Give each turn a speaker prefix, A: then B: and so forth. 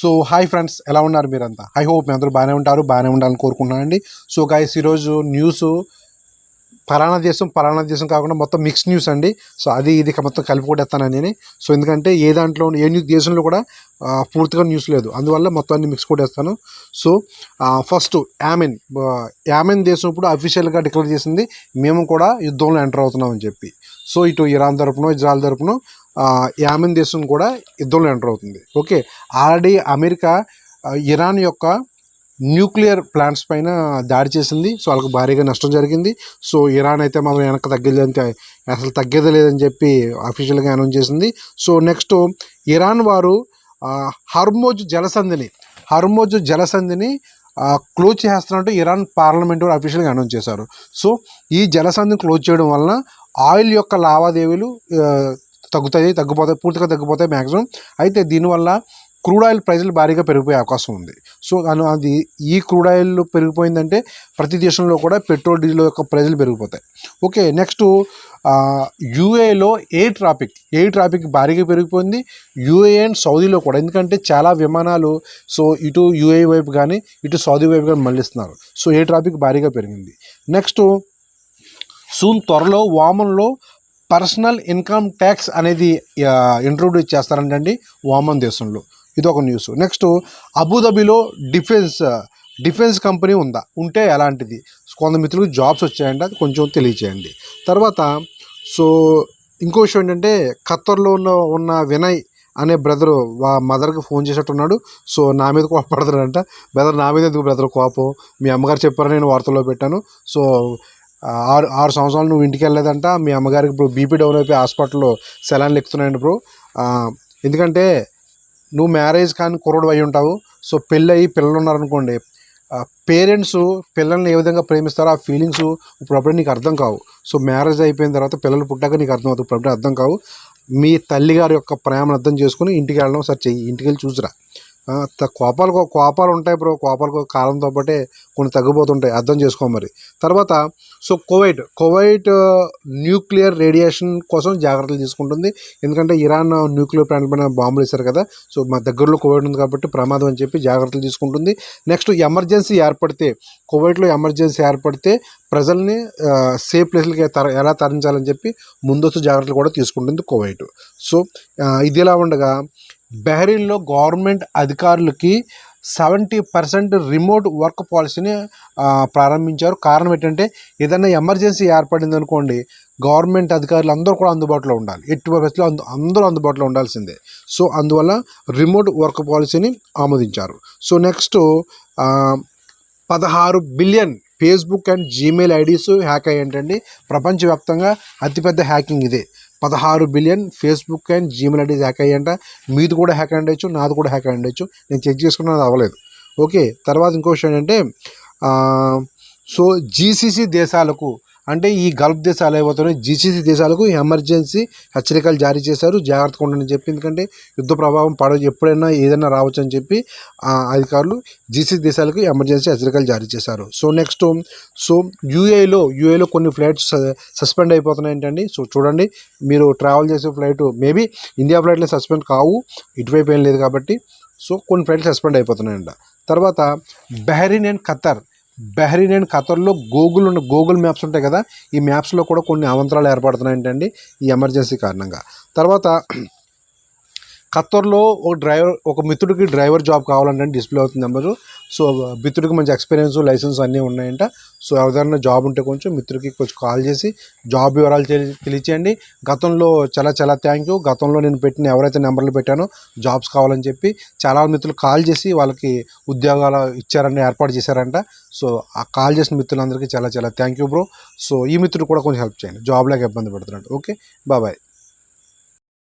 A: So hi friends ఎలా ఉన్నారు మీరంతా? ఐ హోప్ మీ అందరూ బాగానే ఉంటారు బాగానే ఉండాలని కోరుకుంటున్నానండి. సో గాయస్ ఈరోజు న్యూస్ పలానా దేశం పలానా దేశం కాకుండా మొత్తం మిక్స్ న్యూస్ అండి. సో అది ఇది మొత్తం కలిపి కొట్టేస్తానని నేను. సో ఎందుకంటే ఏ దాంట్లో ఏ న్యూస్ దేశంలో కూడా పూర్తిగా న్యూస్ లేదు. అందువల్ల మొత్తం అన్ని మిక్స్ కొట్టేస్తాను. సో ఫస్ట్ యామెన్ యామెన్ దేశం ఇప్పుడు అఫీషియల్గా డిక్లేర్ చేసింది మేము కూడా యుద్ధంలో ఎంటర్ అవుతున్నామని చెప్పి. సో ఇటు ఇరాన్ తరపున ఇజ్రాయల్ తరపున యామెన్ దేశం కూడా యుద్ధంలో ఎంటర్ అవుతుంది. ఓకే ఆల్రెడీ అమెరికా ఇరాన్ యొక్క న్యూక్లియర్ ప్లాంట్స్ పైన దాడి చేసింది. సో వాళ్ళకి భారీగా నష్టం జరిగింది. సో ఇరాన్ అయితే మాత్రం వెనక తగ్గేది అసలు తగ్గేది లేదని చెప్పి అఫీషియల్గా అనౌన్స్ చేసింది. సో నెక్స్ట్ ఇరాన్ వారు హర్మోజ్ జలసంధిని హర్మోజ్ జలసంధిని క్లోజ్ చేస్తున్నట్టు ఇరాన్ పార్లమెంట్ వారు అఫీషియల్గా అనౌన్స్ చేశారు. సో ఈ జలసంధిని క్లోజ్ చేయడం వలన ఆయిల్ యొక్క లావాదేవీలు తగ్గుతాయి తగ్గిపోతాయి పూర్తిగా తగ్గిపోతాయి మ్యాక్సిమం అయితే దీనివల్ల క్రూడ్ ఆయిల్ ప్రైజులు భారీగా పెరిగిపోయే అవకాశం ఉంది. సో అది ఈ క్రూడ్ ఆయిల్ పెరిగిపోయిందంటే ప్రతి దేశంలో కూడా పెట్రోల్ డీజిల్ యొక్క ప్రైజులు పెరిగిపోతాయి. ఓకే నెక్స్ట్ యూఏలో ఎయిర్ ట్రాఫిక్ ఎయిర్ ట్రాఫిక్ భారీగా పెరిగిపోయింది. యూఏ అండ్ సౌదీలో కూడా ఎందుకంటే చాలా విమానాలు సో ఇటు యూఏ వైపు కానీ ఇటు సౌదీ వైపు కానీ మళ్ళిస్తున్నారు. సో ఎయిర్ ట్రాఫిక్ భారీగా పెరిగింది. నెక్స్ట్ సూన్ త్వరలో వామన్లో పర్సనల్ ఇన్కమ్ ట్యాక్స్ అనేది ఇంట్రొడ్యూస్ చేస్తారంటండి వామన్ దేశంలో. ఇది ఒక న్యూస్. నెక్స్ట్ అబుదాబిలో డిఫెన్స్ డిఫెన్స్ కంపెనీ ఉందా? ఉంటే ఎలాంటిది? కొంత మిత్రులకు జాబ్స్ వచ్చాయండి అది కొంచెం తెలియచేయండి. తర్వాత సో ఇంకో విషయం ఏంటంటే ఖత్తర్లో ఉన్న ఉన్న వినయ్ అనే బ్రదరు వా మదర్కి ఫోన్ చేసేట్టున్నాడు. సో నా మీద కోపడుతున్నాడంట బ్రదర్ నా మీద ఎందుకు బ్రదర్ కోపం? మీ అమ్మగారు చెప్పారని నేను వార్తల్లో పెట్టాను. సో ఆరు ఆరు సంవత్సరాలు నువ్వు ఇంటికి వెళ్ళలేదంట మీ అమ్మగారికి ఇప్పుడు బీపీ డౌన్ అయిపోయి హాస్పిటల్లో సెలాన్లు ఎక్కుతున్నాయండి బ్రో. ఎందుకంటే నువ్వు మ్యారేజ్ కానీ కుర్రోడు అయి ఉంటావు. సో పెళ్ళి అయ్యి పిల్లలు ఉన్నారనుకోండి పేరెంట్స్ పిల్లల్ని ఏ విధంగా ప్రేమిస్తారో ఆ ఫీలింగ్స్ ఇప్పుడప్పుడే నీకు అర్థం కావు. సో మ్యారేజ్ అయిపోయిన తర్వాత పిల్లలు పుట్టాక నీకు అర్థం అవుతుంది ఇప్పుడప్పుడే అర్థం కావు. మీ తల్లిగారి యొక్క ప్రేమను అర్థం చేసుకుని ఇంటికి వెళ్ళడం సరే చెయ్యి. ఇంటికి వెళ్ళి చూసిరా. కోపాలు కోపాలు ఉంటాయి బ్రో. కోపాలు కాలంతో పాటే కొన్ని తగ్గిపోతుంటాయి. అర్థం చేసుకో మరి. తర్వాత so Kuwait. Kuwait nuclear radiation కోసం జాగ్రత్తలు తీసుకుంటుంది. ఎందుకంటే ఇరాన్ న్యూక్లియర్ ప్లాంట్ పైన బాంబులు వేశారు కదా. సో మా దగ్గరలో కువైట్ ఉంది కాబట్టి ప్రమాదం అని చెప్పి జాగ్రత్తలు తీసుకుంటుంది. నెక్స్ట్ ఎమర్జెన్సీ ఏర్పడితే కువైట్లో ఎమర్జెన్సీ ఏర్పడితే ప్రజల్ని సేఫ్ ప్లేస్లకి తర ఎలా తరించాలని చెప్పి ముందస్తు జాగ్రత్తలు కూడా తీసుకుంటుంది కువైట్. సో ఇది ఎలా ఉండగా బెహ్రీన్లో గవర్నమెంట్ అధికారులకి సెవెంటీ పర్సెంట్ రిమోట్ వర్క్ పాలసీని ప్రారంభించారు. కారణం ఏంటంటే ఏదైనా ఎమర్జెన్సీ ఏర్పడింది అనుకోండి గవర్నమెంట్ అధికారులు అందరూ కూడా అందుబాటులో ఉండాలి. ఎట్టి పరిస్థితుల్లో అందు అందరూ అందుబాటులో ఉండాల్సిందే. సో అందువల్ల రిమోట్ వర్క్ పాలసీని ఆమోదించారు. సో నెక్స్ట్ పదహారు billion Facebook and Gmail IDs hack అయ్యేంటండి ప్రపంచవ్యాప్తంగా అతిపెద్ద హ్యాకింగ్ ఇదే. పదహారు billion Facebook and Gmail IDs hack అయ్యంట మీది కూడా హ్యాక్ అయ్యచ్చు నాది కూడా హ్యాక్ అయ్యచ్చు నేను చెక్ చేసుకున్నది అవ్వలేదు. ఓకే తర్వాత ఇంకో విషయం ఏంటంటే సో జీసీసీ దేశాలకు అంటే ఈ గల్ఫ్ దేశాలు ఏవవుతున్నాయి జీసీసీ దేశాలకు ఎమర్జెన్సీ హెచ్చరికలు జారీ చేశారు. జాగ్రత్తగా ఉండని చెప్పి ఎందుకంటే యుద్ధ ప్రభావం పడ ఎప్పుడైనా ఏదైనా రావచ్చు అని చెప్పి ఆ, అధికారులు జీసీసీ దేశాలకు ఎమర్జెన్సీ హెచ్చరికలు జారీ చేశారు. సో నెక్స్ట్ సో యూఏలో యూఏలో కొన్ని ఫ్లైట్స్ సస్పెండ్ అయిపోతున్నాయి ఏంటండి? సో చూడండి. మీరు ట్రావెల్ చేసే ఫ్లైట్ మేబీ ఇండియా ఫ్లైట్లో సస్పెండ్ కావు ఇటువైపు ఏం లేదు కాబట్టి. సో కొన్ని ఫ్లైట్లు సస్పెండ్ అయిపోతున్నాయంట. తర్వాత Bahrain and Qatar Bahrain and ఖతర్లో Google ఉన్న గూగుల్ మ్యాప్స్ ఉంటాయి కదా ఈ మ్యాప్స్లో కూడా కొన్ని అవంతరాలు ఏర్పడుతున్నాయంటండి ఈ ఎమర్జెన్సీ కారణంగా. తర్వాత ఖత్తర్లో ఒక డ్రైవర్ ఒక మిత్రుడికి డ్రైవర్ జాబ్ కావాలంటే డిస్ప్లే అవుతుంది నెంబరు. సో మిత్రుడికి మంచి ఎక్స్పీరియన్స్ లైసెన్స్ అన్నీ ఉన్నాయంట. సో ఎవరిదైనా జాబ్ ఉంటే కొంచెం మిత్రుడికి కొంచెం కాల్ చేసి జాబ్ వివరాలు తెలియచేయండి. గతంలో చాలా చాలా థ్యాంక్ యూ గతంలో నేను పెట్టిన ఎవరైతే నెంబర్లు పెట్టానో జాబ్స్ కావాలని చెప్పి చాలా మిత్రులు కాల్ చేసి వాళ్ళకి ఉద్యోగాలు ఇచ్చారని ఏర్పాటు చేశారంట. సో ఆ కాల్ చేసిన మిత్రులందరికీ చాలా చాలా థ్యాంక్ యూ బ్రో సో ఈ మిత్రుడు కూడా కొంచెం హెల్ప్ చేయండి. జాబ్ లేక ఇబ్బంది పడుతున్నాడు. ఓకే? బాబాయ్